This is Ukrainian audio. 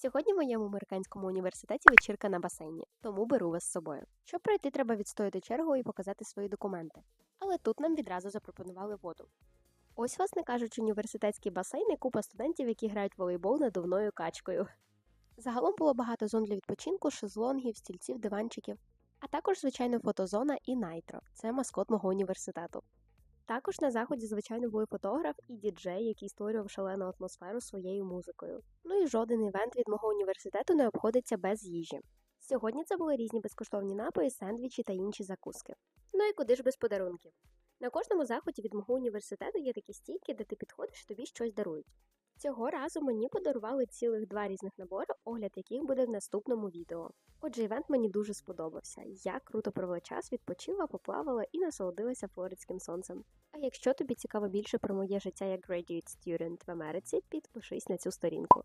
Сьогодні в моєму американському університеті вечірка на басейні, тому беру вас з собою. Щоб пройти, треба відстояти чергу і показати свої документи. Але тут нам відразу запропонували воду. Ось, власне кажучи, університетський басейн і купа студентів, які грають волейбол надувною качкою. Загалом було багато зон для відпочинку, шезлонгів, стільців, диванчиків, а також, звичайно, фотозона і Найтро це маскот мого університету. Також на заході, звичайно, були фотограф і діджей, який створював шалену атмосферу своєю музикою. Ну і жоден івент від мого університету не обходиться без їжі. Сьогодні це були різні безкоштовні напої, сендвічі та інші закуски. Ну і куди ж без подарунків? На кожному заході від мого університету є такі стійки, де ти підходиш, і тобі щось дарують. Цього разу мені подарували цілих два різних набори, огляд яких буде в наступному відео. Отже, івент мені дуже сподобався. Я круто провела час, відпочила, поплавала і насолодилася флоридським сонцем. А якщо тобі цікаво більше про моє життя як graduate student в Америці, підпишись на цю сторінку.